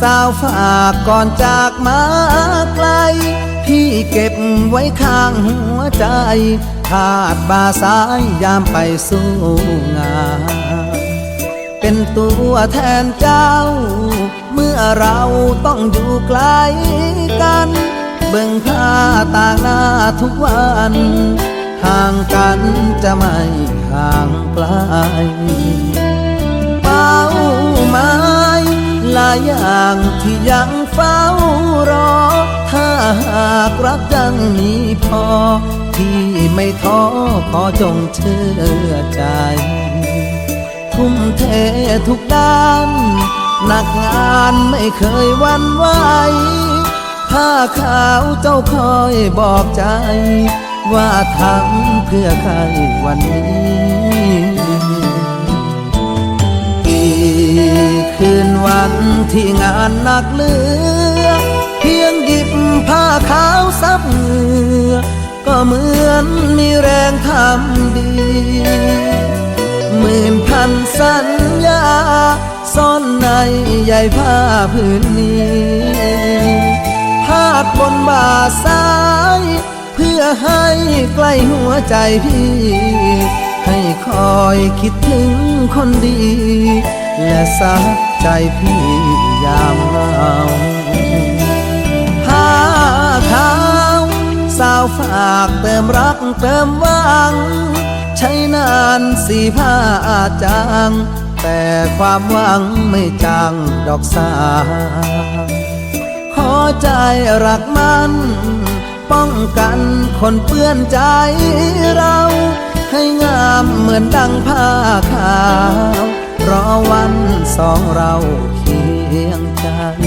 สาวฝากก่อนจากมาไกล พี่เก็บไว้ข้างหัวใจขาดบาสายยามไปสู้งาน เป็นตัวแทนเจ้า เมื่อเราต้องอยู่ไกลกัน เบิ่งผ้าต่างหน้าทุกวันห่างกันจะไม่ห่างไกล อย่างที่ยังเฝ้ารอ ถ้าหากรักยังมีพอ ที่ไม่ท้อขอจงเชื่อใจ ทุ่มเททุกด้านหนักงานไม่เคยวันไหวผ้าขาวเจ้าคอยบอกใจ ว่าทำเพื่อใครวันนี้อีคืนวัน ที่งานหนักเหลือ เพียงหยิบผ้าขาวซับเหงื่อก็เหมือนมีแรงทำดีหมื่นพันสัญญาซ่อนในใยผ้าผืนนี้พาดบนบ่าซ้าย เพื่อให้ใกล้หัวใจพี่ ให้คอยคิดถึงคนดี และซัก ใจพี่ยามเหงาผ้าขาวสาวฝากเติมรักเติมหวัง ใช้นานสีผ้าจางแต่ความหวังไม่จางดอกสา ขอใจรักมัน ป้องกันคนเปื้อนใจเรา ให้งามเหมือนดังผ้าขาว รอวันสองเราเคียงกัน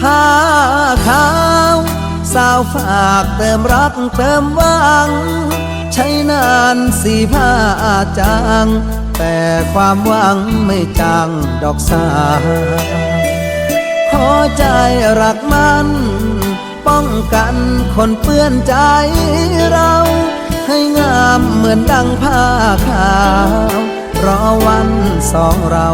ผ้าขาวสาวฝากเติมรักเติมหวัง ใช้นานสีผ้าจาง แต่ความหวังไม่จางดอกสา ขอใจรักมัน ป้องกันคนเปื้อนใจเรา ให้งามเหมือนดังผ้าขาว รอวันสองเรา